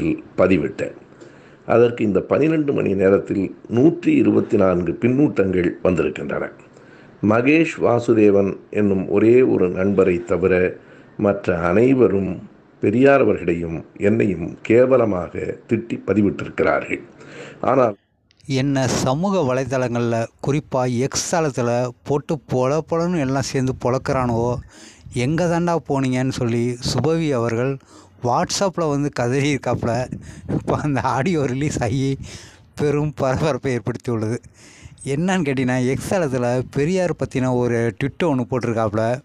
இல் பதிவிட்டேன். அதற்கு இந்த பனிரெண்டு மணி நேரத்தில் நூற்றி இருபத்தி நான்கு பின்னூட்டங்கள் வந்திருக்கின்றன. மகேஷ் வாசுதேவன் என்னும் ஒரே ஒரு நண்பரை தவிர மற்ற அனைவரும் பெரியார் அவர்களையும் என்னையும் கேவலமாக திட்டி பதிவிட்டிருக்கிறார்கள். ஆனால் என்ன சமூக வலைதளங்களில் குறிப்பாக எக்ஸ் தளத்தில் போட்டு பொல பொலன்னு எல்லாம் சேர்ந்து பொழக்கிறானுவோ எங்கே தாண்டா போனீங்கன்னு சொல்லி சுபவி அவர்கள் வாட்ஸ்அப்பில் வந்து கதறி இருக்காப்புல இப்போ அந்த ஆடியோ ரிலீஸ் ஆகி பெரும் பரபரப்பை ஏற்படுத்தி உள்ளது என்னன்னு கேட்டிங்கன்னா எக்ஸ் பெரியார் பற்றின ஒரு ட்விட்டர் ஒன்று போட்டிருக்காப்புல.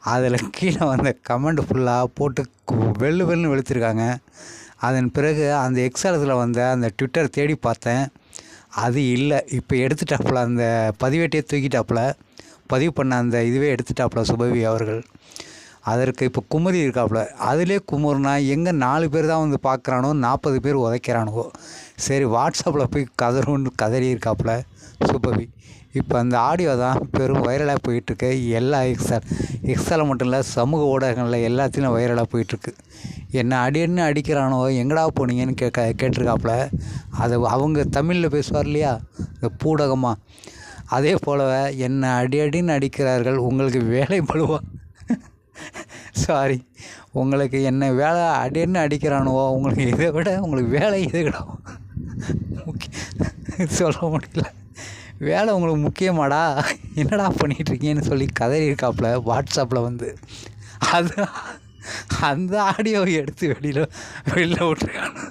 அதில் கீழே வந்த கமெண்ட் ஃபுல்லாக போட்டு கு- வெள்ளு வெள்ளுன்னு வெளுத்திருக்காங்க. அதன் பிறகு அந்த எக்ஸலத்தில் வந்த அந்த ட்விட்டர் தேடி பார்த்தேன். அது இல்லை. இப்போ எடுத்துட்டாப்புல அந்த பதிவேட்டையே தூக்கிட்டாப்புல. பதிவு பண்ண அந்த இதுவே எடுத்துட்டாப்புல சுபவி அவர்கள். அதற்கு இப்போ குமரி இருக்காப்புல அதிலே குமரினா எங்கே நாலு பேர் தான் வந்து பார்க்குறானோ நாற்பது பேர் உதைக்கிறானுவோ. சரி வாட்ஸ்அப்பில் போய் கதறுன்னு கதறி இருக்காப்புல சுபவி. இப்போ அந்த ஆடியோ தான் பெரும் வைரலாக போயிட்டுருக்கு. எல்லா எக்ஸல் எக்ஸலில் மட்டும் இல்லை சமூக ஊடகங்களில் எல்லாத்துலேயும் வைரலாக போயிட்டுருக்கு. என்ன அடின்னு அடிக்கிறானோ எங்கடா போனீங்கன்னு கேட்க கேட்டிருக்காப்புல. அதை அவங்க தமிழில் பேசுவார் இல்லையா? இந்த பூடகமாக அதே போல என்னை அடி அடின்னு அடிக்கிறார்கள் உங்களுக்கு வேலை பழுவா சாரி. உங்களுக்கு என்ன வேலை அடின்னு அடிக்கிறானுவோ உங்களுக்கு இதை விட உங்களுக்கு வேலை எதுக்கடா முக்கிய சொல்ல முடியல. வேலை உங்களுக்கு முக்கியமாடா. என்னடா பண்ணிகிட்ருக்கீங்கன்னு சொல்லி கதறி இருக்காப்புல வாட்ஸ்அப்பில் வந்து. அது அந்த ஆடியோவை எடுத்து வெளியில் வெளியில் விட்ருக்கானு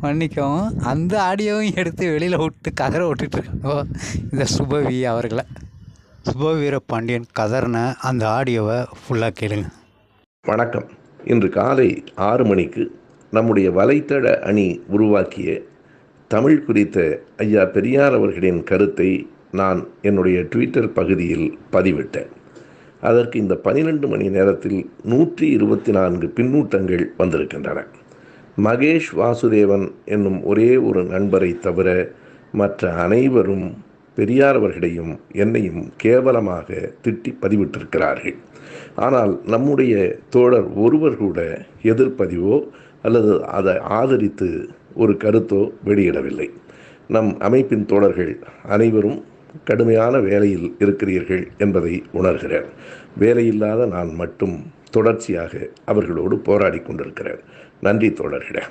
மன்னிக்கவும் அந்த ஆடியோவையும் எடுத்து வெளியில் விட்டு கதற விட்டுட்ருக்கானோ இந்த சுபவி அவர்களை. சுபவீர பாண்டியன் கதர்ன அந்த ஆடியோவை ஃபுல்லாக கேளுங்க. வணக்கம். இன்று காலை ஆறு மணிக்கு நம்முடைய வலைத்தள அணி உருவாக்கிய தமிழ் குறித்த ஐயா பெரியார் அவர்களின் கருத்தை நான் என்னுடைய ட்விட்டர் பகுதியில் பதிவிட்டேன். அதற்கு இந்த பனிரெண்டு மணி நேரத்தில் நூற்றி இருபத்தி நான்கு பின்னூட்டங்கள் வந்திருக்கின்றன. மகேஷ் வாசுதேவன் என்னும் ஒரே ஒரு நண்பரை தவிர மற்ற அனைவரும் பெரியார் அவர்களையும் என்னையும் கேவலமாக திட்டி பதிவிட்டிருக்கிறார்கள். ஆனால் நம்முடைய தோழர் ஒருவர் கூட எதிர்ப்பதிவோ அல்லது அதை ஆதரித்து ஒரு கருத்தோ வெளியிடவில்லை. நம் அமைப்பின் தோழர்கள் அனைவரும் கடுமையான வேலையில் இருக்கிறீர்கள் என்பதை உணர்கிறேன். வேலையில்லாத நான் மட்டும் தொடர்ச்சியாக அவர்களோடு போராடி கொண்டிருக்கிறேன். நன்றி தோழர்களே.